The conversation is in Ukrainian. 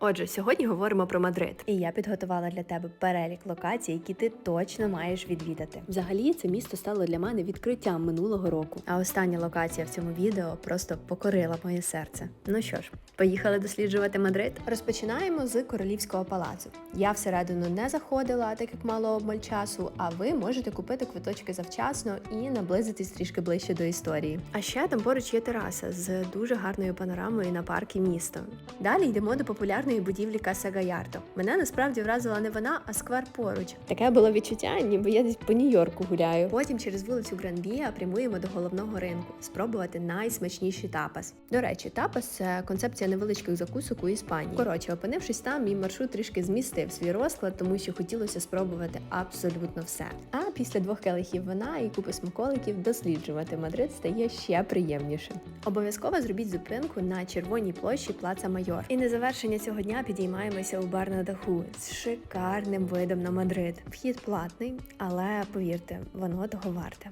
Отже, сьогодні говоримо про Мадрид. І я підготувала для тебе перелік локацій, які ти точно маєш відвідати. Взагалі, це місто стало для мене відкриттям минулого року. А остання локація в цьому відео просто покорила моє серце. Ну що ж, поїхали досліджувати Мадрид. Розпочинаємо з королівського палацу. Я всередину не заходила, так як мало обмаль часу. А ви можете купити квиточки завчасно і наблизитись трішки ближче до історії. А ще там поруч є тераса з дуже гарною панорамою на парки міста. Далі йдемо до популярної будівлі Каса Гаярдо. Мене насправді вразила не вона, а сквер поруч. Таке було відчуття, ніби я десь по Нью-Йорку гуляю. Потім через вулицю Гранвія прямуємо до головного ринку, спробувати найсмачніші тапас. До речі, тапас це концепція невеличких закусок у Іспанії. Коротше, опинившись там, мій маршрут трішки змістив свій розклад, тому що хотілося спробувати абсолютно все. А після двох келихів вина і купи смаколиків досліджувати Мадрид стає ще приємніше. Обов'язково зробіть зупинку на червоній площі Плаца Майор. І на завершення цього дня підіймаємося у бар на даху з шикарним видом на Мадрид. Вхід платний, але повірте, воно того варте.